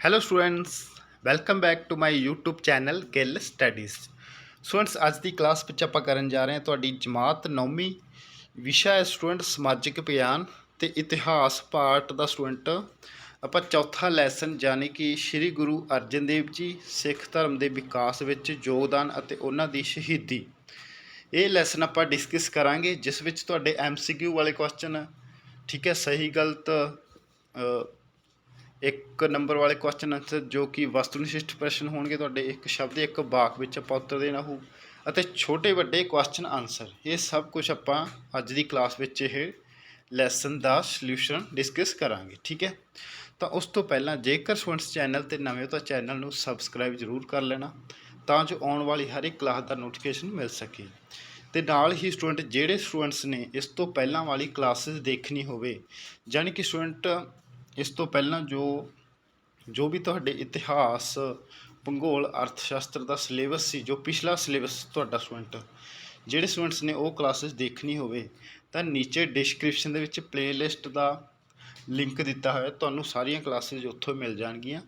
Hello students welcome back to my YouTube channel Gill studies students ਅੱਜ ਦੀ class ਵਿੱਚ ਆਪਾਂ ਕਰਨ ਜਾ ਰਹੇ ਹਾਂ ਤੁਹਾਡੀ ਜਮਾਤ 9ਵੀਂ ਵਿਸ਼ਾ ਹੈ ਸਟੂਡੈਂਟ ਸਮਾਜਿਕ ਵਿਗਿਆਨ ਤੇ ਇਤਿਹਾਸ ਪਾਰਟ ਦਾ ਸਟੂਡੈਂਟ ਆਪਾਂ ਚੌਥਾ ਲੈਸਨ ਯਾਨੀ ਕਿ ਸ੍ਰੀ ਗੁਰੂ ਅਰਜਨ ਦੇਵ ਜੀ ਸਿੱਖ ਧਰਮ ਦੇ ਵਿਕਾਸ ਵਿੱਚ ਯੋਗਦਾਨ ਅਤੇ ਉਹਨਾਂ ਦੀ ਸ਼ਹੀਦੀ। ਇਹ ਲੈਸਨ ਆਪਾਂ ਡਿਸਕਸ ਕਰਾਂਗੇ, ਜਿਸ ਵਿੱਚ ਤੁਹਾਡੇ MCQ ਵਾਲੇ ਕੁਐਸਚਨ ਠੀਕ ਹੈ, ਸਹੀ ਗਲਤ ਇੱਕ ਨੰਬਰ ਵਾਲੇ ਕੁਐਸਚਨ ਆਨਸਰ ਜੋ ਕਿ ਵਸਤੂਨਿਸ਼ਟ ਪ੍ਰਸ਼ਨ ਹੋਣਗੇ ਤੁਹਾਡੇ, ਇੱਕ ਸ਼ਬਦ, ਇੱਕ ਵਾਕ ਵਿੱਚ ਆਪਾਂ ਉੱਤਰ ਦੇਣਾ ਹੋਊ। ਅਤੇ ਛੋਟੇ ਵੱਡੇ ਕੁਐਸਚਨ ਆਨਸਰ ਇਹ ਸਭ ਕੁਝ ਆਪਾਂ ਅੱਜ ਦੀ ਕਲਾਸ ਵਿੱਚ ਇਹ ਲੈਸਨ ਦਾ ਸੋਲੂਸ਼ਨ ਡਿਸਕਸ ਕਰਾਂਗੇ, ਠੀਕ ਹੈ? ਤਾਂ ਉਸ ਤੋਂ ਪਹਿਲਾਂ ਜੇਕਰ ਸਟੂਡੈਂਟਸ ਚੈਨਲ ਤੇ ਨਵੇਂ ਹੋ ਤਾਂ ਚੈਨਲ ਨੂੰ ਸਬਸਕ੍ਰਾਈਬ ਜ਼ਰੂਰ ਕਰ ਲੈਣਾ, ਤਾਂ ਜੋ ਆਉਣ ਵਾਲੀ ਹਰ ਇੱਕ ਕਲਾਸ ਦਾ ਨੋਟੀਫਿਕੇਸ਼ਨ ਮਿਲ ਸਕੇ। ਤੇ ਨਾਲ ਹੀ ਸਟੂਡੈਂਟ ਜਿਹੜੇ ਸਟੂਡੈਂਟਸ ਨੇ ਇਸ ਤੋਂ ਪਹਿਲਾਂ ਵਾਲੀ ਕਲਾਸਿਸ ਦੇਖਣੀ ਹੋਵੇ ਯਾਨੀ ਕਿ ਸਟੂਡੈਂਟ ਇਸ ਤੋਂ ਪਹਿਲਾਂ ਜੋ ਜੋ ਵੀ ਤੁਹਾਡੇ ਇਤਿਹਾਸ, ਭੂਗੋਲ ਅਰਥ ਸ਼ਾਸਤਰ ਦਾ ਸਿਲੇਬਸ ਸੀ, ਜੋ ਪਿਛਲਾ ਸਿਲੇਬਸ ਤੁਹਾਡਾ ਸਟੂਡੈਂਟ, ਜਿਹੜੇ ਸਟੂਡੈਂਟਸ ਨੇ ਉਹ ਕਲਾਸਿਸ ਦੇਖਣੀ ਹੋਵੇ, ਤਾਂ ਨੀਚੇ ਡਿਸਕ੍ਰਿਪਸ਼ਨ ਦੇ ਵਿੱਚ ਪਲੇਲਿਸਟ ਦਾ ਲਿੰਕ ਦਿੱਤਾ ਹੋਇਆ, ਤੁਹਾਨੂੰ ਸਾਰੀਆਂ ਕਲਾਸਿਸ ਉੱਥੋਂ ਮਿਲ ਜਾਣਗੀਆਂ।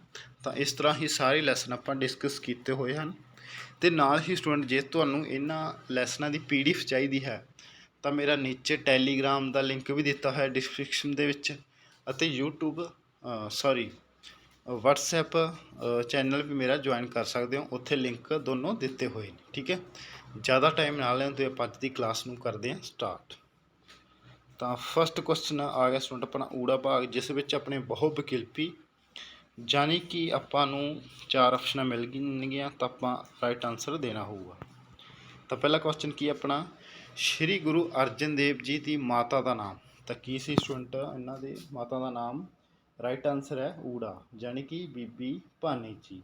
ਤਾਂ ਇਸ ਤਰ੍ਹਾਂ ਹੀ ਸਾਰੇ ਲੈਸਨ ਆਪਾਂ ਡਿਸਕਸ ਕੀਤੇ ਹੋਏ ਹਨ। ਤੇ ਨਾਲ ਹੀ ਸਟੂਡੈਂਟ, ਜੇ ਤੁਹਾਨੂੰ ਇਹਨਾਂ ਲੈਸਨਾਂ ਦੀ ਪੀਡੀਐਫ ਚਾਹੀਦੀ ਹੈ, ਤਾਂ ਮੇਰਾ ਨੀਚੇ ਟੈਲੀਗ੍ਰਾਮ ਦਾ ਲਿੰਕ ਵੀ ਦਿੱਤਾ ਹੋਇਆ ਡਿਸਕ੍ਰਿਪਸ਼ਨ ਦੇ ਵਿੱਚ। ਅਤੇ YouTube ਸੌਰੀ WhatsApp ਚੈਨਲ ਵੀ ਮੇਰਾ ਜੁਆਇਨ ਕਰ ਸਕਦੇ ਹੋ। ਉੱਥੇ ਲਿੰਕ ਦੋਨੋਂ ਦਿੱਤੇ ਹੋਏ ਨੇ, ਠੀਕ ਹੈ? ਜ਼ਿਆਦਾ ਟਾਈਮ ਨਾ ਲੈਣ ਤੇ ਆਪਾਂ ਅੱਜ ਦੀ ਕਲਾਸ ਨੂੰ ਕਰਦੇ ਹਾਂ ਸਟਾਰਟ ਤਾਂ ਫਸਟ ਕੁਐਸਚਨ ਆ ਗਿਆ ਸਟੂਡੈਂਟ ਆਪਣਾ ਊੜਾ ਭਾਗ, ਜਿਸ ਵਿੱਚ ਆਪਣੇ ਬਹੁ ਵਿਕਲਪੀ ਯਾਨੀ ਕਿ ਆਪਾਂ ਨੂੰ ਚਾਰ ਆਪਸ਼ਨਾਂ ਮਿਲ ਗਈਆਂ, ਤਾਂ ਆਪਾਂ ਰਾਈਟ ਆਨਸਰ ਦੇਣਾ ਹੋਊਗਾ। ਤਾਂ ਪਹਿਲਾ ਕੁਐਸਚਨ ਕੀ ਆਪਣਾ? ਸ਼੍ਰੀ ਗੁਰੂ ਅਰਜਨ ਦੇਵ ਜੀ ਦੀ ਮਾਤਾ ਦਾ ਨਾਮ। ਤਾਂ ਕੀ ਸੀ ਸਟੂਡੈਂਟ ਇਹਨਾਂ ਦੇ ਮਾਤਾ ਦਾ ਨਾਮ ਰਾਈਟ ਆਨਸਰ ਹੈ ਊੜਾ ਯਾਨੀ ਕਿ ਬੀਬੀ ਭਾਨੀ ਜੀ।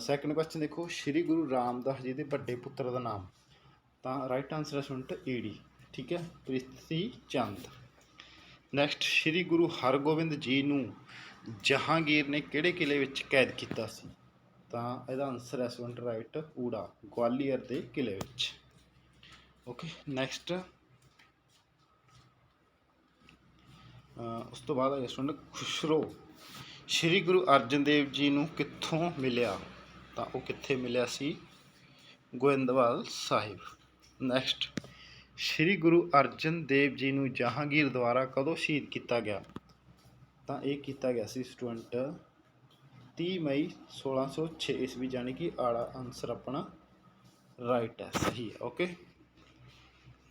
ਸੈਕੰਡ ਕੁਐਸਚਨ ਦੇਖੋ, ਸ਼੍ਰੀ ਗੁਰੂ ਰਾਮਦਾਸ ਜੀ ਦੇ ਵੱਡੇ ਪੁੱਤਰ ਦਾ ਨਾਮ। ਤਾਂ ਰਾਈਟ ਆਨਸਰ ਹੈ ਸਟੂਡੈਂਟ ਈੜੀ, ਠੀਕ ਹੈ? ਪ੍ਰਿਥੀ ਚੰਦ। ਨੈਕਸਟ ਸ਼੍ਰੀ ਗੁਰੂ ਹਰਗੋਬਿੰਦ ਜੀ ਨੂੰ ਜਹਾਂਗੀਰ ਨੇ ਕਿਹੜੇ ਕਿਲੇ ਵਿੱਚ ਕੈਦ ਕੀਤਾ ਸੀ? ਤਾਂ ਇਹਦਾ ਆਨਸਰ ਹੈ ਸਟੂਡੈਂਟ ਰਾਈਟ ਊੜਾ, ਗਵਾਲੀਅਰ ਦੇ ਕਿਲੇ ਵਿੱਚ। ਓਕੇ ਨੈਕਸਟ ਉਸ ਤੋਂ ਬਾਅਦ ਹੈ ਸਟੂਡੈਂਟ ਖੁਸ਼ਰੋ ਸ਼੍ਰੀ ਗੁਰੂ ਅਰਜਨ ਦੇਵ ਜੀ ਨੂੰ ਕਿੱਥੋਂ ਮਿਲਿਆ? ਤਾਂ ਉਹ ਕਿੱਥੇ ਮਿਲਿਆ ਸੀ? ਗੋਇੰਦਵਾਲ ਸਾਹਿਬ। ਨੈਕਸਟ ਸ਼੍ਰੀ ਗੁਰੂ ਅਰਜਨ ਦੇਵ ਜੀ ਨੂੰ ਜਹਾਂਗੀਰ ਦੁਆਰਾ ਕਦੋਂ ਸ਼ਹੀਦ ਕੀਤਾ ਗਿਆ? ਤਾਂ ਇਹ ਕੀਤਾ ਗਿਆ ਸੀ ਸਟੂਡੈਂਟ 30 ਮਈ 1606 ਈਸਵੀ ਜਾਨੀ ਕਿ ਆੜਾ ਆਨਸਰ ਆਪਣਾ ਰਾਈਟ ਹੈ, ਸਹੀ ਹੈ ਓਕੇ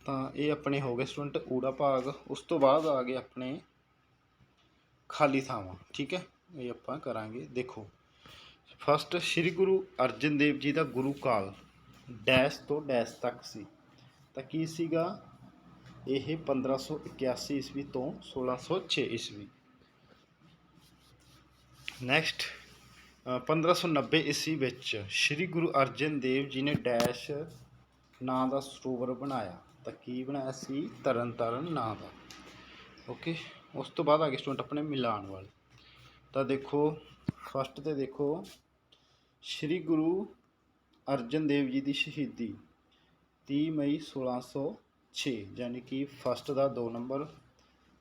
ਤਾਂ ਇਹ ਆਪਣੇ ਹੋ ਗਏ ਸਟੂਡੈਂਟ ਊੜਾ ਭਾਗ। ਉਸ ਤੋਂ ਬਾਅਦ ਆ ਗਏ ਆਪਣੇ ਖਾਲੀ ਥਾਵਾਂ, ਠੀਕ ਹੈ? ਇਹ ਆਪਾਂ ਕਰਾਂਗੇ, ਦੇਖੋ। ਫਸਟ ਸ੍ਰੀ ਗੁਰੂ ਅਰਜਨ ਦੇਵ ਜੀ ਦਾ ਗੁਰੂ ਕਾਲ ਡੈਸ਼ ਤੋਂ ਡੈਸ਼ ਤੱਕ ਸੀ। ਤਾਂ ਕੀ ਸੀਗਾ? ਇਹ 1581 ਈਸਵੀ ਤੋਂ 1606 ਈਸਵੀ। ਨੈਕਸਟ 1590 ਈਸਵੀ ਵਿੱਚ ਸ੍ਰੀ ਗੁਰੂ ਅਰਜਨ ਦੇਵ ਜੀ ਨੇ ਡੈਸ਼ ਨਾਂ ਦਾ ਸਰੋਵਰ ਬਣਾਇਆ। ਤਾਂ ਕੀ ਬਣਾਇਆ ਸੀ? ਤਰਨ ਤਾਰਨ ਨਾਂ ਦਾ। ਓਕੇ ਉਸ ਤੋਂ ਬਾਅਦ ਆ ਗਏ ਸਟੂਡੈਂਟ ਆਪਣੇ ਮਿਲਾਨ ਵਾਲੇ। ਤਾਂ ਦੇਖੋ ਫਸਟ ਤੇ ਦੇਖੋ, ਸ੍ਰੀ ਗੁਰੂ ਅਰਜਨ ਦੇਵ ਜੀ ਦੀ ਸ਼ਹੀਦੀ 30 ਮਈ 1606 ਯਾਨੀ ਕਿ ਫਸਟ ਦਾ 2 ਨੰਬਰ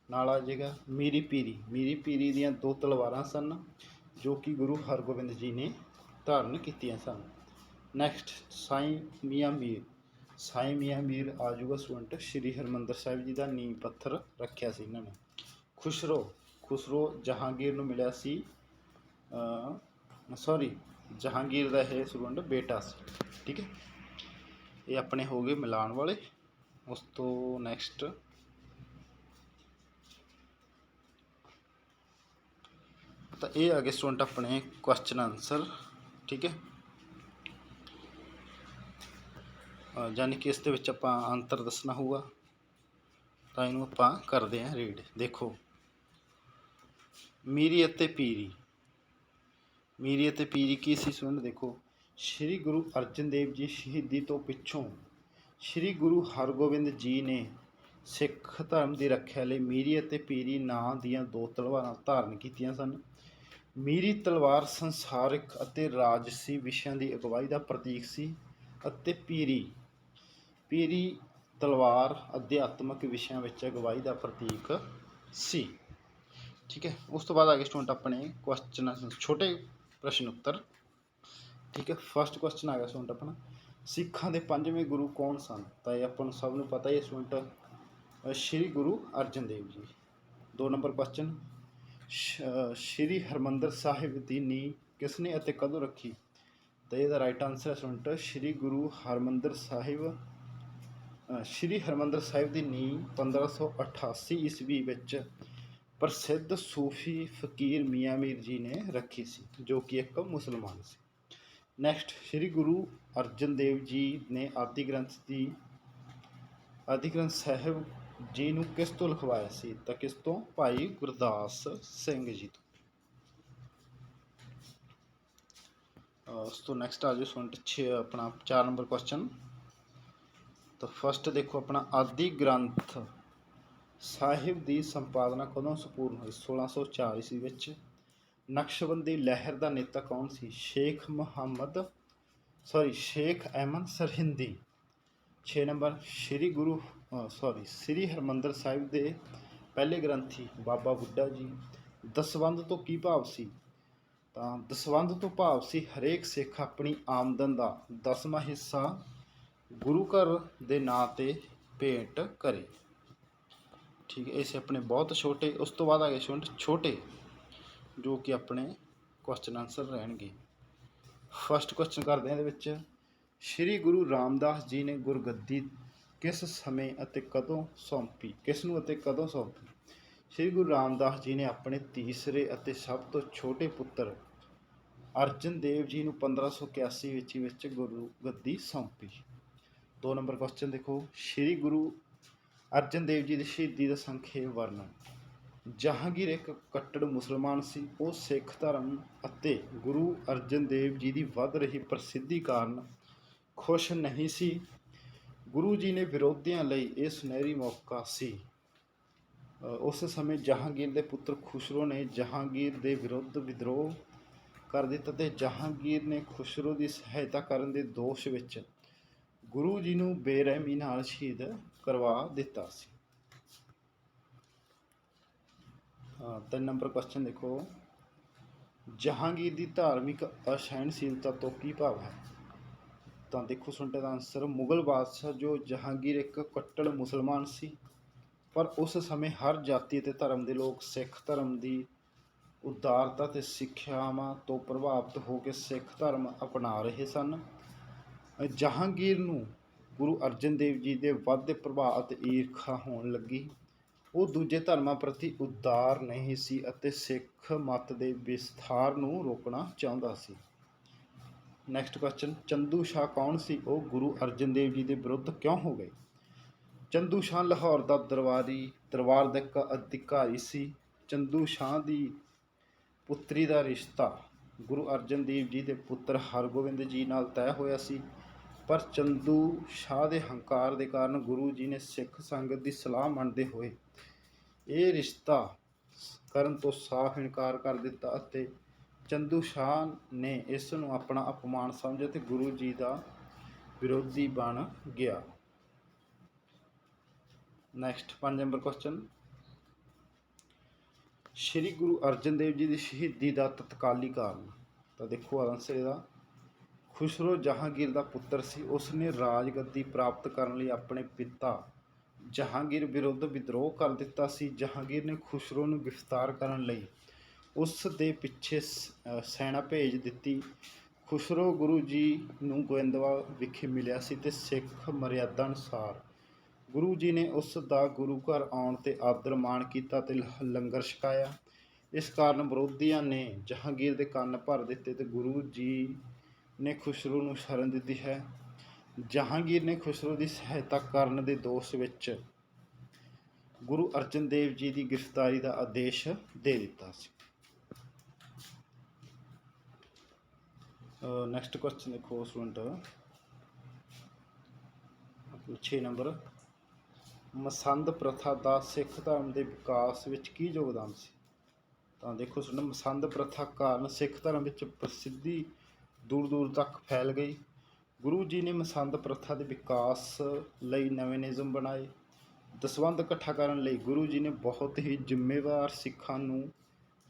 ਨਾਲ ਆ ਜਾਏਗਾ ਮੀਰੀ ਪੀਰੀ। ਮੀਰੀ ਪੀਰੀ ਦੀਆਂ ਦੋ ਤਲਵਾਰਾਂ ਸਨ, ਜੋ ਕਿ ਗੁਰੂ ਹਰਗੋਬਿੰਦ ਜੀ ਨੇ ਧਾਰਨ ਕੀਤੀਆਂ ਸਨ। ਨੈਕਸਟ ਸਾਈਂ ਮੀਆਂ ਮੀਰ। ਸਾਈਂ ਮੀਆਂ ਮੀਰ ਆ ਜਾਊਗਾ ਸਟੂਡੈਂਟ। ਸ਼੍ਰੀ ਹਰਮੰਦਰ ਸਾਹਿਬ ਜੀ ਦਾ ਨੀਂਹ ਪੱਥਰ ਰੱਖਿਆ ਸੀ ਇਹਨਾਂ ਨੇ। ਖੁਸਰੋ ਖੁਸਰੋ ਜਹਾਂਗੀਰ ਨੂੰ ਮਿਲਿਆ ਸੀ। ਸੌਰੀ ਜਹਾਂਗੀਰ ਦਾ ਇਹ ਸਟੂਡੈਂਟ ਬੇਟਾ ਸੀ ਠੀਕ ਹੈ। ਇਹ ਆਪਣੇ ਹੋ ਗਏ ਮਿਲਾਨ ਵਾਲੇ। ਉਸ ਤੋਂ ਨੈਕਸਟ ਤਾਂ ਇਹ ਆ ਗਏ ਸਟੂਡੈਂਟ ਆਪਣੇ ਕੁਐਸਚਨ ਆਨਸਰ ਠੀਕ ਹੈ। ਅ, ਯਾਨੀ ਕਿ ਇਸ ਦੇ ਵਿੱਚ ਆਪਾਂ ਅੰਤਰ ਦੱਸਣਾ ਹੋਊਗਾ। ਤਾਂ ਇਹਨੂੰ ਆਪਾਂ ਕਰਦੇ ਹਾਂ ਰੀਡ ਦੇਖੋ। ਮੀਰੀ ਅਤੇ ਪੀਰੀ। ਮੀਰੀ ਅਤੇ ਪੀਰੀ ਕੀ ਸੀ ਸੁਣ ਦੇਖੋ, ਸ਼੍ਰੀ ਗੁਰੂ ਅਰਜਨ ਦੇਵ ਜੀ ਸ਼ਹੀਦੀ ਤੋਂ ਪਿੱਛੋਂ ਸ਼੍ਰੀ ਗੁਰੂ ਹਰਗੋਬਿੰਦ ਜੀ ਨੇ ਸਿੱਖ ਧਰਮ ਦੀ ਰੱਖਿਆ ਲਈ ਮੀਰੀ ਅਤੇ ਪੀਰੀ ਨਾਂ ਦੀਆਂ ਦੋ ਤਲਵਾਰਾਂ ਧਾਰਨ ਕੀਤੀਆਂ ਸਨ। ਮੀਰੀ ਤਲਵਾਰ ਸੰਸਾਰਿਕ ਅਤੇ ਰਾਜਸੀ ਵਿਸ਼ਿਆਂ ਦੀ ਅਗਵਾਈ ਦਾ ਪ੍ਰਤੀਕ ਸੀ ਅਤੇ ਪੀਰੀ ਪੀਰੀ ਤਲਵਾਰ ਅਧਿਆਤਮਕ ਵਿਸ਼ਿਆਂ ਵਿੱਚ ਅਗਵਾਈ ਦਾ ਪ੍ਰਤੀਕ ਸੀ। ਠੀਕ ਹੈ ਉਸ ਤੋਂ ਬਾਅਦ ਆ ਗਏ ਸਟੂਡੈਂਟ ਆਪਣੇ ਕੁਐਸਚਨ ਛੋਟੇ ਪ੍ਰਸ਼ਨ ਉੱਤਰ ਠੀਕ ਹੈ ਫਸਟ ਕੁਐਸਚਨ ਆ ਗਿਆ ਸਟੂਡੈਂਟ ਆਪਣਾ ਸਿੱਖਾਂ ਦੇ ਪੰਜਵੇਂ ਗੁਰੂ ਕੌਣ ਸਨ ਤਾਂ ਇਹ ਆਪਾਂ ਨੂੰ ਸਭ ਨੂੰ ਪਤਾ ਹੀ ਹੈ ਸਟੂਡੈਂਟ ਸ਼੍ਰੀ ਗੁਰੂ ਅਰਜਨ ਦੇਵ ਜੀ ਦੋ ਨੰਬਰ ਕੁਐਸਚਨ ਸ਼੍ਰੀ ਹਰਮੰਦਰ ਸਾਹਿਬ ਦੀ ਨੀਂਹ ਕਿਸਨੇ ਅਤੇ ਕਦੋਂ ਰੱਖੀ ਤਾਂ ਇਹਦਾ ਰਾਈਟ ਆਨਸਰ ਹੈ ਸਟੂਡੈਂਟ ਸ਼੍ਰੀ ਗੁਰੂ ਹਰਮੰਦਰ ਸਾਹਿਬ ਸ਼੍ਰੀ ਹਰਮੰਦਰ ਸਾਹਿਬ ਦੀ ਨੀਂਹ 1588 ਈਸਵੀ ਵਿੱਚ ਪ੍ਰਸਿੱਧ ਸੂਫੀ ਫਕੀਰ ਮੀਆਂ ਮੀਰ ਜੀ ਨੇ ਰੱਖੀ ਸੀ, ਜੋ ਕਿ ਇੱਕ ਮੁਸਲਮਾਨ ਸੀ। ਨੈਕਸਟ ਸ਼੍ਰੀ ਗੁਰੂ ਅਰਜਨ ਦੇਵ ਜੀ ਨੇ ਆਦਿ ਗ੍ਰੰਥ ਦੀ, ਆਦਿ ਗ੍ਰੰਥ ਸਾਹਿਬ ਜੀ ਨੂੰ ਕਿਸ ਤੋਂ ਲਿਖਵਾਇਆ ਸੀ? ਤਾਂ ਕਿਸ ਤੋਂ? ਭਾਈ ਗੁਰਦਾਸ ਸਿੰਘ ਜੀ ਤੋਂ। ਉਸ ਤੋਂ ਨੈਕਸਟ ਆ ਜਾਓ ਸਟੂਡੈਂਟ 6 ਆਪਣਾ 4 ਨੰਬਰ ਕੁਐਸਚਨ ਤਾਂ ਫਸਟ ਦੇਖੋ ਆਪਣਾ ਆਦਿ ਗ੍ਰੰਥ। ਸਾਹਿਬ ਦੀ ਸੰਪਾਦਨਾ ਕਦੋਂ ਸੰਪੂਰਨ ਹੋਈ? 1604 ਈਸਵੀ ਵਿੱਚ ਨਕਸ਼ਬੰਦੀ ਲਹਿਰ ਦਾ ਨੇਤਾ ਕੌਣ ਸੀ? Sheikh Muhammad sorry Sheikh Ahmad Sirhindi. 6 number, Shri Guru sorry Shri Harmandar Sahib ਦੇ ਪਹਿਲੇ ਗ੍ਰੰਥੀ ਬਾਬਾ ਬੁੱਢਾ ਜੀ। ਦਸਵੰਧ ਤੋਂ ਕੀ ਭਾਵ ਸੀ? ਤਾਂ ਦਸਵੰਧ ਤੋਂ ਭਾਵ ਸੀ ਹਰੇਕ ਸਿੱਖ ਆਪਣੀ ਆਮਦਨ ਦਾ ਦਸਵਾਂ ਹਿੱਸਾ ਗੁਰੂ ਘਰ ਦੇ ਨਾਂ ਤੇ ਭੇਟ ਕਰੇ। ਠੀਕ ਹੈ ਇਹ ਆਪਣੇ ਬਹੁਤ ਛੋਟੇ, ਉਸ ਤੋਂ ਬਾਅਦ ਆ ਗਏ ਸਟੂਡੈਂਟ ਛੋਟੇ, ਜੋ ਕਿ ਆਪਣੇ ਕੁਐਸਚਨ ਆਨਸਰ ਰਹਿਣਗੇ। ਫਸਟ ਕੁਐਸਚਨ ਕਰਦੇ ਹਾਂ ਇਹਦੇ ਵਿੱਚ, ਸ਼੍ਰੀ ਗੁਰੂ ਰਾਮਦਾਸ ਜੀ ਨੇ ਗੁਰਗੱਦੀ ਕਿਸ ਸਮੇਂ ਅਤੇ ਕਦੋਂ ਸੌਂਪੀ? ਕਿਸ ਨੂੰ ਅਤੇ ਕਦੋਂ ਸੌਂਪੀ? ਸ਼੍ਰੀ ਗੁਰੂ ਰਾਮਦਾਸ ਜੀ ਨੇ ਆਪਣੇ ਤੀਸਰੇ ਅਤੇ ਸਭ ਤੋਂ ਛੋਟੇ ਪੁੱਤਰ ਅਰਜਨ ਦੇਵ ਜੀ ਨੂੰ 1581 ਵਿੱਚ ਵਿੱਚ ਗੁਰੂ ਗੱਦੀ ਸੌਂਪੀ। ਦੋ ਨੰਬਰ ਕੁਐਸਚਨ ਦੇਖੋ, ਸ਼੍ਰੀ ਗੁਰੂ ਅਰਜਨ ਦੇਵ ਜੀ ਦੀ ਸ਼ਹੀਦੀ ਦਾ ਸੰਖੇਪ ਵਰਣਨ। ਜਹਾਂਗੀਰ ਇੱਕ ਕੱਟੜ ਮੁਸਲਮਾਨ ਸੀ। ਉਹ ਸਿੱਖ ਧਰਮ ਅਤੇ ਗੁਰੂ ਅਰਜਨ ਦੇਵ ਜੀ ਦੀ ਵੱਧ ਰਹੀ ਪ੍ਰਸਿੱਧੀ ਕਾਰਨ ਖੁਸ਼ ਨਹੀਂ ਸੀ। ਗੁਰੂ ਜੀ ਨੇ ਵਿਰੋਧੀਆਂ ਲਈ ਇਹ ਸੁਨਹਿਰੀ ਮੌਕਾ ਸੀ। ਉਸ ਸਮੇਂ ਜਹਾਂਗੀਰ ਦੇ ਪੁੱਤਰ ਖੁਸਰੋ ਨੇ ਜਹਾਂਗੀਰ ਦੇ ਵਿਰੁੱਧ ਵਿਦਰੋਹ ਕਰ ਦਿੱਤਾ ਤੇ ਜਹਾਂਗੀਰ ਨੇ ਖੁਸਰੋ ਦੀ ਸਹਾਇਤਾ ਕਰਨ ਦੇ ਦੋਸ਼ ਵਿੱਚ ਗੁਰੂ ਜੀ ਨੂੰ ਬੇਰਹਿਮੀ ਨਾਲ ਸ਼ਹੀਦ ਕਰਵਾ ਦਿੱਤਾ ਸੀ। ਹਾਂ, ਤਿੰਨ ਨੰਬਰ ਕੁਐਸਚਨ ਦੇਖੋ। ਜਹਾਂਗੀਰ ਦੀ ਧਾਰਮਿਕ ਅਸਹਿਣਸ਼ੀਲਤਾ ਤੋਂ ਕੀ ਭਾਵ ਹੈ? ਤਾਂ ਦੇਖੋ ਸੁਣਦੇ ਦਾ ਆਨਸਰ ਮੁਗਲ ਬਾਦਸ਼ਾਹ ਜੋ ਜਹਾਂਗੀਰ ਇੱਕ ਕੱਟੜ ਮੁਸਲਮਾਨ ਸੀ, ਪਰ ਉਸ ਸਮੇਂ ਹਰ ਜਾਤੀ ਅਤੇ ਧਰਮ ਦੇ ਲੋਕ ਸਿੱਖ ਧਰਮ ਦੀ ਉਦਾਰਤਾ ਤੇ ਸਿੱਖਿਆਵਾਂ ਤੋਂ ਪ੍ਰਭਾਵਿਤ ਹੋ ਕੇ ਸਿੱਖ ਧਰਮ ਅਪਣਾ ਰਹੇ ਸਨ। ਜਹਾਂਗੀਰ ਨੂੰ ਗੁਰੂ ਅਰਜਨ ਦੇਵ ਜੀ ਦੇ ਵੱਧਦੇ ਪ੍ਰਭਾਵ ਅਤੇ ਈਰਖਾ ਹੋਣ ਲੱਗੀ। ਉਹ ਦੂਜੇ ਧਰਮਾਂ ਪ੍ਰਤੀ ਉਦਾਰ ਨਹੀਂ ਸੀ ਅਤੇ ਸਿੱਖ ਮਤ ਦੇ ਵਿਸਥਾਰ ਨੂੰ ਰੋਕਣਾ ਚਾਹੁੰਦਾ ਸੀ। ਨੈਕਸਟ ਕੁਐਸਚਨ ਚੰਦੂ ਸ਼ਾਹ ਕੌਣ ਸੀ? ਉਹ ਗੁਰੂ ਅਰਜਨ ਦੇਵ ਜੀ ਦੇ ਵਿਰੁੱਧ ਕਿਉਂ ਹੋ ਗਏ? ਚੰਦੂ ਸ਼ਾਹ ਲਾਹੌਰ ਦਾ ਦਰਬਾਰੀ, ਦਰਬਾਰ ਦਾ ਇੱਕ ਅਧਿਕਾਰੀ ਸੀ। ਚੰਦੂ ਸ਼ਾਹ ਦੀ ਪੁੱਤਰੀ ਦਾ ਰਿਸ਼ਤਾ ਗੁਰੂ ਅਰਜਨ ਦੇਵ ਜੀ ਦੇ ਪੁੱਤਰ ਹਰਗੋਬਿੰਦ ਜੀ ਨਾਲ ਤੈਅ ਹੋਇਆ ਸੀ। ਪਰ ਚੰਦੂ ਸ਼ਾਹ ਦੇ ਹੰਕਾਰ ਦੇ ਕਾਰਨ ਗੁਰੂ ਜੀ ਨੇ ਸਿੱਖ ਸੰਗਤ ਦੀ ਸਲਾਹ ਮੰਨਦੇ ਹੋਏ ਇਹ ਰਿਸ਼ਤਾ ਕਰਨ ਤੋਂ ਸਾਫ਼ ਇਨਕਾਰ ਕਰ ਦਿੱਤਾ ਅਤੇ ਚੰਦੂ ਸ਼ਾਹ ਨੇ ਇਸ ਨੂੰ ਆਪਣਾ ਅਪਮਾਨ ਸਮਝਿਆ ਤੇ ਗੁਰੂ ਜੀ ਦਾ ਵਿਰੋਧੀ ਬਣ ਗਿਆ। Next 5 number question Shri Guru Arjan Dev ji ਦੀ ਸ਼ਹੀਦੀ ਦਾ ਤਤਕਾਲੀ ਕਾਰਨ ਤਾਂ ਦੇਖੋ ਆਨਸਰ ਇਹਦਾ ਖੁਸਰੋ ਜਹਾਂਗੀਰ ਦਾ ਪੁੱਤਰ ਸੀ। ਉਸ ਨੇ ਰਾਜਗੱਦੀ ਪ੍ਰਾਪਤ ਕਰਨ ਲਈ ਆਪਣੇ ਪਿਤਾ ਜਹਾਂਗੀਰ ਵਿਰੁੱਧ ਵਿਦਰੋਹ ਕਰ ਦਿੱਤਾ ਸੀ। ਜਹਾਂਗੀਰ ਨੇ ਖੁਸਰੋ ਨੂੰ ਗ੍ਰਿਫਤਾਰ ਕਰਨ ਲਈ ਉਸ ਦੇ ਪਿੱਛੇ ਸ- ਸੈਨਾ ਭੇਜ ਦਿੱਤੀ। ਖੁਸਰੋ ਗੁਰੂ ਜੀ ਨੂੰ ਗੋਇੰਦਵਾਲ ਵਿਖੇ ਮਿਲਿਆ ਸੀ ਤੇ ਸਿੱਖ ਮਰਿਆਦਾ ਅਨੁਸਾਰ ਗੁਰੂ ਜੀ ਨੇ ਉਸ ਦਾ ਗੁਰੂ ਘਰ ਆਉਣ ਤੇ ਆਦਰ ਮਾਣ ਕੀਤਾ ਤੇ ਲੰਗਰ ਛਕਾਇਆ। ਇਸ ਕਾਰਨ ਵਿਰੋਧੀਆਂ ਨੇ ਜਹਾਂਗੀਰ ਦੇ ਕੰਨ ਭਰ ਦਿੱਤੇ ਤੇ ਗੁਰੂ ਜੀ ਨੇ ਖੁਸਰੋ ਨੂੰ ਸ਼ਰਨ ਦਿੱਤੀ ਹੈ। ਜਹਾਂਗੀਰ ਨੇ ਖੁਸਰੋ ਦੀ ਸਹਾਇਤਾ ਕਰਨ ਦੇ ਦੋਸ਼ ਵਿੱਚ ਗੁਰੂ ਅਰਜਨ ਦੇਵ ਜੀ ਦੀ ਗ੍ਰਿਫਤਾਰੀ ਦਾ ਆਦੇਸ਼ ਦੇ ਦਿੱਤਾ ਸੀ। ਨੈਕਸਟ ਕੁਐਸਚਨ ਦੇਖੋ ਸਟੂਡੈਂਟ 6 ਨੰਬਰ ਮਸੰਦ ਪ੍ਰਥਾ ਦਾ ਸਿੱਖ ਧਰਮ ਦੇ ਵਿਕਾਸ ਵਿੱਚ ਕੀ ਯੋਗਦਾਨ ਸੀ? ਤਾਂ ਦੇਖੋ ਸਟੂਡੈਂਟ ਮਸੰਦ ਪ੍ਰਥਾ ਕਾਰਨ ਸਿੱਖ ਧਰਮ ਵਿੱਚ ਪ੍ਰਸਿੱਧੀ ਦੂਰ ਦੂਰ ਤੱਕ ਫੈਲ ਗਈ। ਗੁਰੂ ਜੀ ਨੇ ਮਸੰਦ ਪ੍ਰਥਾ ਦੇ ਵਿਕਾਸ ਲਈ ਨਵੇਂ ਨਿਯਮ ਬਣਾਏ। ਦਸਵੰਧ ਇਕੱਠਾ ਕਰਨ ਲਈ ਗੁਰੂ ਜੀ ਨੇ ਬਹੁਤ ਹੀ ਜ਼ਿੰਮੇਵਾਰ ਸਿੱਖਾਂ ਨੂੰ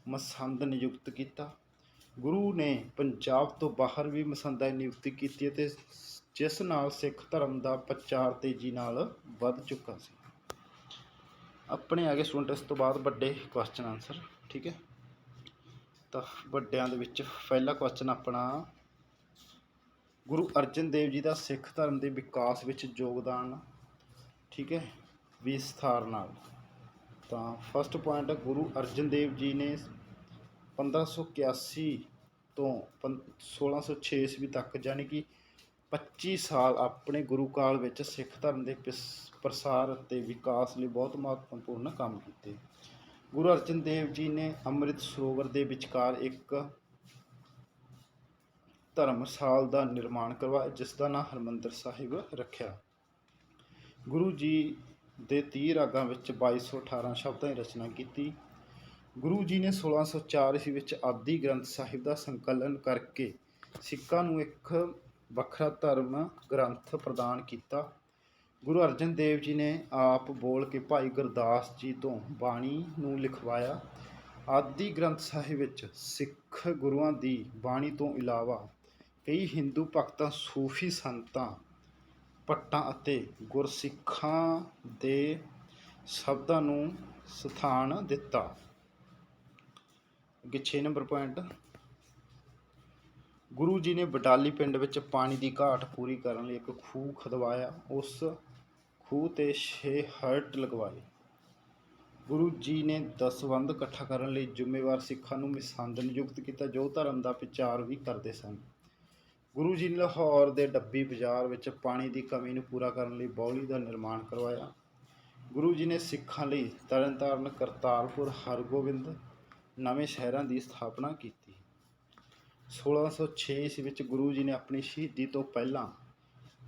ਮਸੰਦ ਨਿਯੁਕਤ ਕੀਤਾ। ਗੁਰੂ ਨੇ ਪੰਜਾਬ ਤੋਂ ਬਾਹਰ ਵੀ ਮਸੰਦਾਂ ਦੀ ਨਿਯੁਕਤੀ ਕੀਤੀ ਅਤੇ ਜਿਸ ਨਾਲ ਸਿੱਖ ਧਰਮ ਦਾ ਪ੍ਰਚਾਰ ਤੇਜ਼ੀ ਨਾਲ ਵੱਧ ਚੁੱਕਾ ਸੀ। ਆਪਣੇ ਆਗੇ ਸਟੂਡੈਂਟ ਇਸ ਤੋਂ ਬਾਅਦ ਵੱਡੇ ਕੁਐਸਚਨ ਆਨਸਰ ਠੀਕ ਹੈ? ਤਾਂ ਵੱਡਿਆਂ ਦੇ ਵਿੱਚ ਪਹਿਲਾ ਕੁਐਸਚਨ ਆਪਣਾ ਗੁਰੂ ਅਰਜਨ ਦੇਵ ਜੀ ਦਾ ਸਿੱਖ ਧਰਮ ਦੇ ਵਿਕਾਸ ਵਿੱਚ ਯੋਗਦਾਨ, ਠੀਕ ਹੈ, ਵਿਸਥਾਰ ਨਾਲ। ਤਾਂ ਫਸਟ ਪੁਆਇੰਟ ਗੁਰੂ ਅਰਜਨ ਦੇਵ ਜੀ ਨੇ 1581 ਤੋਂ ਪੰ- 1606 ਈਸਵੀ ਤੱਕ ਯਾਨੀ ਕਿ 25 ਸਾਲ ਆਪਣੇ ਗੁਰੂ ਕਾਲ ਵਿੱਚ ਸਿੱਖ ਧਰਮ ਦੇ ਪਿਸ- ਪ੍ਰਸਾਰ ਅਤੇ ਵਿਕਾਸ ਲਈ ਬਹੁਤ ਮਹੱਤਵਪੂਰਨ ਕੰਮ ਕੀਤੇ। ਗੁਰੂ ਅਰਜਨ ਦੇਵ ਜੀ ਨੇ ਅੰਮ੍ਰਿਤ ਸਰੋਵਰ ਦੇ ਵਿਚਕਾਰ ਇੱਕ ਧਰਮਸਾਲ ਦਾ ਨਿਰਮਾਣ ਕਰਵਾਇਆ ਜਿਸ ਦਾ ਨਾਮ ਹਰਮੰਦਰ ਸਾਹਿਬ ਰੱਖਿਆ। ਗੁਰੂ ਜੀ ਦੇ 30 ਰਾਗਾਂ ਵਿੱਚ 2218 ਸ਼ਬਦਾਂ ਦੀ ਰਚਨਾ ਕੀਤੀ। ਗੁਰੂ ਜੀ ਨੇ 1604 ਈਸਵੀ ਵਿੱਚ ਆਦਿ ਗ੍ਰੰਥ ਸਾਹਿਬ ਦਾ ਸੰਕਲਨ ਕਰਕੇ ਸਿੱਖਾਂ ਨੂੰ ਇੱਕ ਵੱਖਰਾ ਧਰਮ ਗ੍ਰੰਥ ਪ੍ਰਦਾਨ ਕੀਤਾ। ਗੁਰੂ ਅਰਜਨ ਦੇਵ ਜੀ ਨੇ ਆਪ ਬੋਲ ਕੇ ਭਾਈ ਗੁਰਦਾਸ ਜੀ ਤੋਂ ਬਾਣੀ ਨੂੰ ਲਿਖਵਾਇਆ। ਆਦਿ ਗ੍ਰੰਥ ਸਾਹਿਬ ਵਿੱਚ ਸਿੱਖ ਗੁਰੂਆਂ ਦੀ ਬਾਣੀ ਤੋਂ ਇਲਾਵਾ ਕਈ ਹਿੰਦੂ ਭਗਤਾਂ ਸੂਫੀ ਸੰਤਾਂ, ਭੱਟਾਂ ਅਤੇ ਗੁਰਸਿੱਖਾਂ ਦੇ ਸ਼ਬਦਾਂ ਨੂੰ ਸਥਾਨ ਦਿੱਤਾ। ਅੱਗੇ 6 ਨੰਬਰ ਪੁਆਇੰਟ ਗੁਰੂ ਜੀ ਨੇ ਬਟਾਲੀ ਪਿੰਡ ਵਿੱਚ ਪਾਣੀ ਦੀ ਘਾਟ ਪੂਰੀ ਕਰਨ ਲਈ ਇੱਕ ਖੂਹ ਖਦਵਾਇਆ। ਉਸ ਖੂਹ ਤੇ 6 ਹਰਟ ਲਗਵਾਏ। ਗੁਰੂ ਜੀ ਨੇ ਦਸਵੰਧ ਇਕੱਠਾ ਕਰਨ ਲਈ ਜ਼ਿੰਮੇਵਾਰ ਸਿੱਖਾਂ ਨੂੰ ਮਿਸੰਦ ਨਿਯੁਕਤ ਕੀਤਾ। ਜੋ ਧਰਮ ਦਾ ਪ੍ਰਚਾਰ ਵੀ ਕਰਦੇ ਸਨ। ਗੁਰੂ ਜੀ ਨੇ ਲਾਹੌਰ ਦੇ ਡੱਬੀ ਬਾਜ਼ਾਰ ਵਿੱਚ ਪਾਣੀ ਦੀ ਕਮੀ ਨੂੰ ਪੂਰਾ ਕਰਨ ਲਈ ਬਾਉਲੀ ਦਾ ਨਿਰਮਾਣ ਕਰਵਾਇਆ। ਗੁਰੂ ਜੀ ਨੇ ਸਿੱਖਾਂ ਲਈ ਤਰਨਤਾਰਨ, ਕਰਤਾਰਪੁਰ, ਹਰਗੋਬਿੰਦ ਨਵੇਂ ਸ਼ਹਿਰਾਂ ਦੀ ਸਥਾਪਨਾ ਕੀਤੀ। 1606 ਈਸਵੀ ਵਿੱਚ ਗੁਰੂ ਜੀ ਨੇ ਆਪਣੀ ਸ਼ਹੀਦੀ ਤੋਂ ਪਹਿਲਾਂ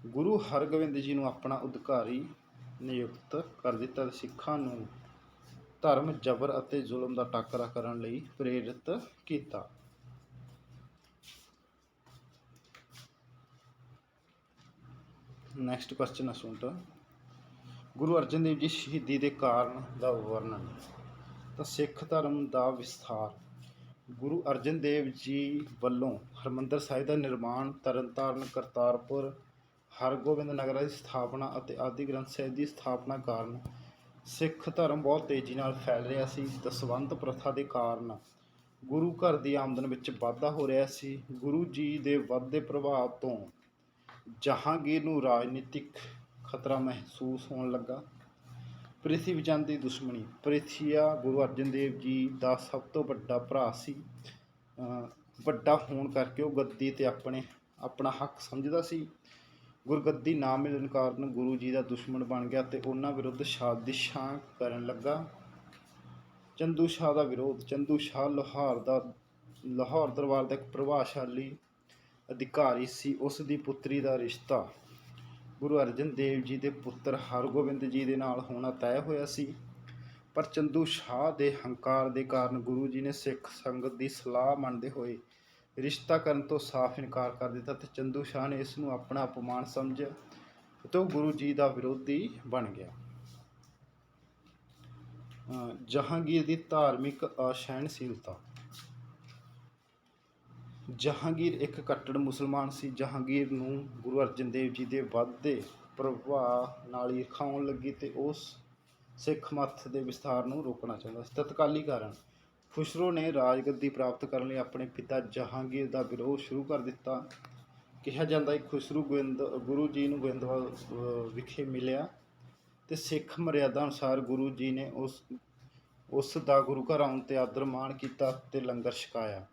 ਗੁਰੂ ਹਰਗੋਬਿੰਦ ਜੀ ਨੂੰ ਆਪਣਾ ਉਦਕਾਰੀ ਨਿਯੁਕਤ ਕਰ ਦਿੱਤਾ ਤੇ ਸਿੱਖਾਂ ਨੂੰ ਧਰਮ, ਜ਼ਬਰ ਅਤੇ ਜ਼ੁਲਮ ਦਾ ਟਾਕਰਾ ਕਰਨ ਲਈ ਪ੍ਰੇਰਿਤ ਕੀਤਾ। ਨੈਕਸਟ ਕੁਐਸਚਨ ਹੈ ਗੁਰੂ ਅਰਜਨ ਦੇਵ ਜੀ ਸ਼ਹੀਦੀ ਦੇ ਕਾਰਨ ਦਾ ਵਰਣਨ। ਤਾਂ ਸਿੱਖ ਧਰਮ ਦਾ ਵਿਸਥਾਰ। ਗੁਰੂ ਅਰਜਨ ਦੇਵ ਜੀ ਵੱਲੋਂ ਹਰਮੰਦਰ ਸਾਹਿਬ ਦਾ ਨਿਰਮਾਣ ਤਰਨਤਾਰਨ, ਕਰਤਾਰਪੁਰ, ਹਰਗੋਬਿੰਦ ਨਗਰ ਦੀ ਸਥਾਪਨਾ ਅਤੇ ਆਦਿ ਗ੍ਰੰਥ ਸਾਹਿਬ ਦੀ ਸਥਾਪਨਾ ਕਾਰਨ ਸਿੱਖ ਧਰਮ ਬਹੁਤ ਤੇਜ਼ੀ ਨਾਲ ਫੈਲ ਰਿਹਾ ਸੀ। ਦਸਵੰਤ ਪ੍ਰਥਾ ਦੇ ਕਾਰਨ ਗੁਰੂ ਘਰ ਦੀ ਆਮਦਨ ਵਿੱਚ ਵਾਧਾ ਹੋ ਰਿਹਾ ਸੀ। ਗੁਰੂ ਜੀ ਦੇ ਵੱਧਦੇ ਪ੍ਰਭਾਵ ਤੋਂ ਜਹਾਂਗੀਰ ਨੂੰ ਰਾਜਨੀਤਿਕ ਖਤਰਾ ਮਹਿਸੂਸ ਹੋਣ ਲੱਗਾ। ਪ੍ਰਿਥੀ ਚੰਦ ਦੀ ਦੁਸ਼ਮਣੀ। ਪ੍ਰਿਥੀਆ ਗੁਰੂ ਅਰਜਨ ਦੇਵ ਜੀ ਦਾ ਸਭ ਤੋਂ ਵੱਡਾ ਭਰਾ ਸੀ। ਵੱਡਾ ਹੋਣ ਕਰਕੇ ਉਹ ਗੱਦੀ ਤੇ ਆਪਣੇ, ਆਪਣਾ ਹੱਕ ਸਮਝਦਾ ਸੀ। ਗੁਰਗੱਦੀ ਨਾ ਮਿਲਣ ਕਾਰਨ ਗੁਰੂ ਜੀ ਦਾ ਦੁਸ਼ਮਣ ਬਣ ਗਿਆ ਤੇ ਉਹਨਾਂ ਵਿਰੁੱਧ ਸਾਜ਼ਿਸ਼ਾਂ ਕਰਨ ਲੱਗਾ। ਚੰਦੂ ਸ਼ਾਹ ਦਾ ਵਿਰੋਧ। ਚੰਦੂ ਸ਼ਾਹ ਲਾਹੌਰ ਦਾ, ਲਾਹੌਰ ਦਰਬਾਰ ਦਾ ਇੱਕ ਪ੍ਰਭਾਵਸ਼ਾਲੀ ਅਧਿਕਾਰੀ ਸੀ ਉਸ ਦੀ ਪੁੱਤਰੀ ਦਾ ਰਿਸ਼ਤਾ। ਗੁਰੂ ਅਰਜਨ ਦੇਵ ਜੀ ਦੇ ਪੁੱਤਰ ਹਰਗੋਬਿੰਦ ਜੀ ਦੇ ਨਾਲ ਹੋਣਾ ਤੈਅ ਹੋਇਆ ਸੀ। ਪਰ ਚੰਦੂ ਸ਼ਾਹ ਦੇ ਹੰਕਾਰ ਦੇ ਕਾਰਨ ਗੁਰੂ ਜੀ ਨੇ ਸਿੱਖ ਸੰਗਤ ਦੀ ਸਲਾਹ ਮੰਨਦੇ ਹੋਏ ਰਿਸ਼ਤਾ ਕਰਨ ਤੋਂ ਸਾਫ਼ ਇਨਕਾਰ ਕਰ ਦਿੱਤਾ ਤੇ ਚੰਦੂ ਸ਼ਾਹ ਨੇ ਇਸ ਨੂੰ ਆਪਣਾ ਅਪਮਾਨ ਸਮਝਿਆ ਤੇ ਉਹ ਗੁਰੂ ਜੀ ਦਾ ਵਿਰੋਧੀ ਬਣ ਗਿਆ। ਜਹਾਂਗੀਰ ਦੀ ਧਾਰਮਿਕ ਅਸਹਿਣਸ਼ੀਲਤਾ ਜਹਾਂਗੀਰ ਇੱਕ ਕੱਟੜ ਮੁਸਲਮਾਨ ਸੀ। ਜਹਾਂਗੀਰ ਨੂੰ ਗੁਰੂ ਅਰਜਨ ਦੇਵ ਜੀ ਦੇ ਵੱਧਦੇ ਪ੍ਰਭਾਵ ਨਾਲ ਈਰਖਾ ਆਉਣ ਲੱਗੀ ਤੇ ਉਸ ਸਿੱਖ ਮੱਤ ਦੇ ਵਿਸਥਾਰ ਨੂੰ ਰੋਕਣਾ ਚਾਹੁੰਦਾ ਸੀ। ਤਤਕਾਲੀ ਕਾਰਨ ਖੁਸਰੋ ਨੇ ਰਾਜਗੱਦੀ ਪ੍ਰਾਪਤ ਕਰਨ ਲਈ ਆਪਣੇ ਪਿਤਾ ਜਹਾਂਗੀਰ ਦਾ ਵਿਰੋਧ ਸ਼ੁਰੂ ਕਰ ਦਿੱਤਾ। ਕਿਹਾ ਜਾਂਦਾ ਹੈ ਖੁਸਰੂ ਗੋਇੰਦ, ਗੁਰੂ ਜੀ ਨੂੰ ਗੋਇੰਦਵਾਲ ਵਿਖੇ ਮਿਲਿਆ ਤੇ ਸਿੱਖ ਮਰਿਆਦਾ ਅਨੁਸਾਰ ਗੁਰੂ ਜੀ ਨੇ ਉਸ ਉਸ ਦਾ ਗੁਰੂ ਘਰ ਆਉਣ ਤੇ ਆਦਰ ਮਾਣ ਕੀਤਾ ਤੇ ਲੰਗਰ ਛਕਾਇਆ।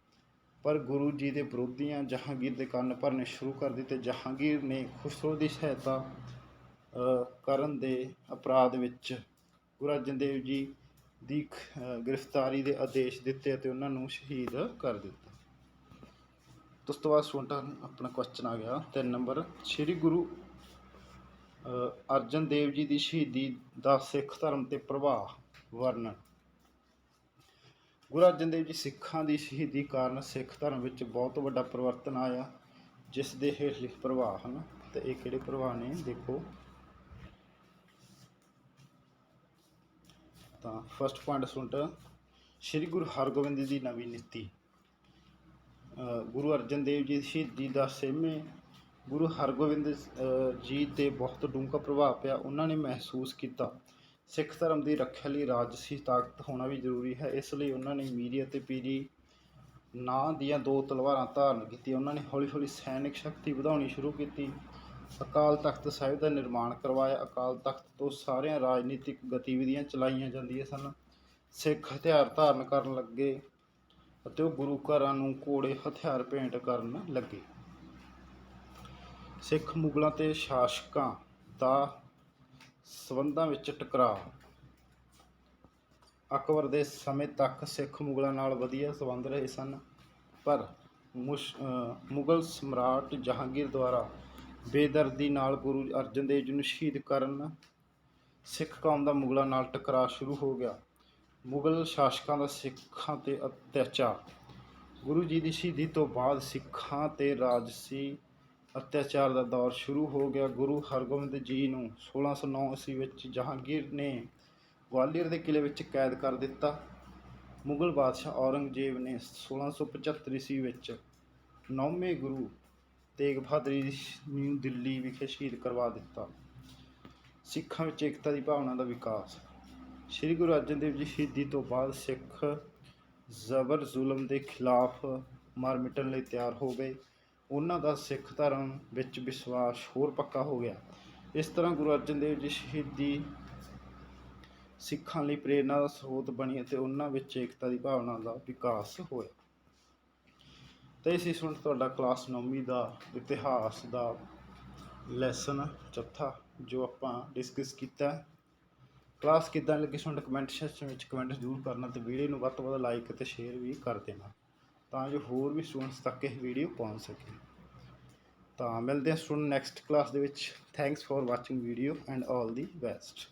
ਪਰ ਗੁਰੂ ਜੀ ਦੇ ਵਿਰੋਧੀਆਂ ਜਹਾਂਗੀਰ ਦੇ ਕੰਨ ਭਰਨੇ ਸ਼ੁਰੂ ਕਰ ਦਿੱਤੇ। ਜਹਾਂਗੀਰ ਨੇ ਖੁਸਰੋ ਦੀ ਸਹਾਇਤਾ ਕਰਨ ਦੇ ਅਪਰਾਧ ਵਿੱਚ ਗੁਰੂ ਅਰਜਨ ਦੇਵ ਜੀ ਦੀ ਗ੍ਰਿਫਤਾਰੀ ਦੇ ਆਦੇਸ਼ ਦਿੱਤੇ ਅਤੇ ਉਹਨਾਂ ਨੂੰ ਸ਼ਹੀਦ ਕਰ ਦਿੱਤਾ। ਉਸ ਤੋਂ ਬਾਅਦ ਸਟੂਡੈਂਟਾਂ ਆਪਣਾ ਕੁਐਸਚਨ ਆ ਗਿਆ। ਤਿੰਨ ਨੰਬਰ ਸ੍ਰੀ ਗੁਰੂ ਅਰਜਨ ਦੇਵ ਜੀ ਦੀ ਸ਼ਹੀਦੀ ਦਾ ਸਿੱਖ ਧਰਮ ਤੇ ਪ੍ਰਭਾਵ ਵਰਣਨ। ਗੁਰੂ ਅਰਜਨ ਦੇਵ ਜੀ ਸਿੱਖਾਂ ਦੀ ਸ਼ਹੀਦੀ ਕਾਰਨ ਸਿੱਖ ਧਰਮ ਵਿੱਚ ਬਹੁਤ ਵੱਡਾ ਪਰਿਵਰਤਨ ਆਇਆ, ਜਿਸ ਦੇ ਹੇਠ ਲਿਖ ਪ੍ਰਭਾਵ ਹਨ ਤੇ ਇਹ ਕਿਹੜੇ ਪ੍ਰਭਾਵ ਨੇ ਦੇਖੋ। ਤਾਂ ਫਸਟ ਪੁਆਇੰਟ ਸੁਣਟ ਸ੍ਰੀ ਗੁਰੂ ਹਰਗੋਬਿੰਦ ਜੀ ਦੀ ਨਵੀਂ ਨੀਤੀ। ਗੁਰੂ ਅਰਜਨ ਦੇਵ ਜੀ ਸ਼ਹੀਦੀ ਦਾ ਸੇਮੇ ਗੁਰੂ ਹਰਗੋਬਿੰਦ ਜੀ ਤੇ ਬਹੁਤ ਡੂੰਘਾ ਪ੍ਰਭਾਵ ਪਿਆ, ਉਹਨਾਂ ਨੇ ਮਹਿਸੂਸ ਕੀਤਾ। ਸਿੱਖ ਧਰਮ ਦੀ ਰੱਖਿਆ ਲਈ ਰਾਜਸੀ ਤਾਕਤ ਹੋਣਾ ਵੀ ਜ਼ਰੂਰੀ ਹੈ। ਇਸ ਲਈ ਉਹਨਾਂ ਨੇ ਮੀਰੀ ਅਤੇ ਪੀਰੀ ਨਾਂ ਦੀਆਂ ਦੋ ਤਲਵਾਰਾਂ ਧਾਰਨ ਕੀਤੀਆਂ। ਉਹਨਾਂ ਨੇ ਹੌਲੀ ਹੌਲੀ ਸੈਨਿਕ ਸ਼ਕਤੀ ਵਧਾਉਣੀ ਸ਼ੁਰੂ ਕੀਤੀ। ਅਕਾਲ ਤਖਤ ਸਾਹਿਬ ਦਾ ਨਿਰਮਾਣ ਕਰਵਾਇਆ। ਅਕਾਲ ਤਖਤ ਤੋਂ ਸਾਰੀਆਂ ਰਾਜਨੀਤਿਕ ਗਤੀਵਿਧੀਆਂ ਚਲਾਈਆਂ ਜਾਂਦੀਆਂ ਸਨ। ਸਿੱਖ ਹਥਿਆਰ ਧਾਰਨ ਕਰਨ ਲੱਗੇ ਅਤੇ ਉਹ ਗੁਰੂ ਘਰਾਂ ਨੂੰ ਘੋੜੇ ਹਥਿਆਰ ਭੇਂਟ ਕਰਨ ਲੱਗੇ। ਸਿੱਖ ਮੁਗਲਾਂ ਤੇ ਸ਼ਾਸਕਾਂ ਦਾ ਸਬੰਧਾਂ ਵਿੱਚ ਟਕਰਾਅ। ਅਕਬਰ ਦੇ ਸਮੇਂ ਤੱਕ ਸਿੱਖ ਮੁਗਲਾਂ ਨਾਲ ਵਧੀਆ ਸਬੰਧ ਰਹੇ ਸਨ, ਪਰ ਮੁਸ਼ ਮੁਗਲ ਸਮਰਾਟ ਜਹਾਂਗੀਰ ਦੁਆਰਾ ਬੇਦਰਦੀ ਨਾਲ ਗੁਰੂ ਅਰਜਨ ਦੇਵ ਜੀ ਨੂੰ ਸ਼ਹੀਦ ਕਰਨ ਸਿੱਖ ਕੌਮ ਦਾ ਮੁਗਲਾਂ ਨਾਲ ਟਕਰਾਅ ਸ਼ੁਰੂ ਹੋ ਗਿਆ। ਮੁਗਲ ਸ਼ਾਸਕਾਂ ਦਾ ਸਿੱਖਾਂ ਤੇ ਅਤਿਆਚਾਰ। ਗੁਰੂ ਜੀ ਦੀ ਸ਼ਹੀਦੀ ਤੋਂ ਬਾਅਦ ਸਿੱਖਾਂ ਤੇ ਰਾਜਸੀ ਅਤਿਆਚਾਰ ਦਾ ਦੌਰ ਸ਼ੁਰੂ ਹੋ ਗਿਆ। ਗੁਰੂ ਹਰਗੋਬਿੰਦ ਜੀ ਨੂੰ 1609 ਈਸਵੀ ਵਿੱਚ ਜਹਾਂਗੀਰ ਨੇ ਗਵਾਲੀਅਰ ਦੇ ਕਿਲੇ ਵਿੱਚ ਕੈਦ ਕਰ ਦਿੱਤਾ। ਮੁਗਲ ਬਾਦਸ਼ਾਹ ਔਰੰਗਜ਼ੇਬ ਨੇ 1675 ਈਸਵੀ ਵਿੱਚ ਨੌਵੇਂ ਗੁਰੂ ਤੇਗ ਬਹਾਦਰ ਜੀ ਨੂੰ ਦਿੱਲੀ ਵਿਖੇ ਸ਼ਹੀਦ ਕਰਵਾ ਦਿੱਤਾ। ਸਿੱਖਾਂ ਵਿੱਚ ਏਕਤਾ ਦੀ ਭਾਵਨਾ ਦਾ ਵਿਕਾਸ। ਸ੍ਰੀ ਗੁਰੂ ਅਰਜਨ ਦੇਵ ਜੀ ਸ਼ਹੀਦੀ ਤੋਂ ਬਾਅਦ ਸਿੱਖ ਜ਼ਬਰ ਜ਼ੁਲਮ ਦੇ ਖਿਲਾਫ ਮਰ ਮਿਟਣ ਲਈ ਤਿਆਰ ਹੋ ਗਏ। ਉਹਨਾਂ ਦਾ ਸਿੱਖ ਧਰਮ ਵਿੱਚ ਵਿਸ਼ਵਾਸ ਹੋਰ ਪੱਕਾ ਹੋ ਗਿਆ। ਇਸ ਤਰ੍ਹਾਂ ਗੁਰੂ ਅਰਜਨ ਦੇਵ ਜੀ ਸ਼ਹੀਦੀ ਸਿੱਖਾਂ ਲਈ ਪ੍ਰੇਰਨਾ ਦਾ ਸਰੋਤ ਬਣੀ ਅਤੇ ਉਹਨਾਂ ਵਿੱਚ ਏਕਤਾ ਦੀ ਭਾਵਨਾ ਦਾ ਵਿਕਾਸ ਹੋਇਆ। ਤੇ ਇਸ ਇਸ ਹੁਣ ਤੁਹਾਡਾ ਕਲਾਸ 9ਵੀਂ ਦਾ ਇਤਿਹਾਸ ਦਾ ਲੈਸਨ ਚੌਥਾ, ਜੋ ਆਪਾਂ ਡਿਸਕਸ ਕੀਤਾ। ਕਲਾਸ ਕਿੱਦਾਂ ਲੱਗੀ? ਸੁਣ ਕਮੈਂਟ ਸੈਕਸ਼ਨ ਵਿੱਚ ਕਮੈਂਟ ਜ਼ਰੂਰ ਕਰਨਾ ਤੇ ਵੀਡੀਓ ਨੂੰ ਵੱਧ ਤੋਂ ਵੱਧ ਲਾਈਕ ਅਤੇ ਸ਼ੇਅਰ ਵੀ ਕਰ ਦੇਣਾ। ਤਾਂ ਜੋ ਹੋਰ ਵੀ ਸਟੂਡੈਂਟਸ ਤੱਕ ਇਹ ਵੀਡੀਓ ਪਹੁੰਚ ਸਕੇ। ਤਾਂ ਮਿਲਦੇ ਹਾਂ ਸਟੂਡੈਂਟ ਨੈਕਸਟ ਕਲਾਸ ਦੇ ਵਿੱਚ। Thanks for watching video and all the best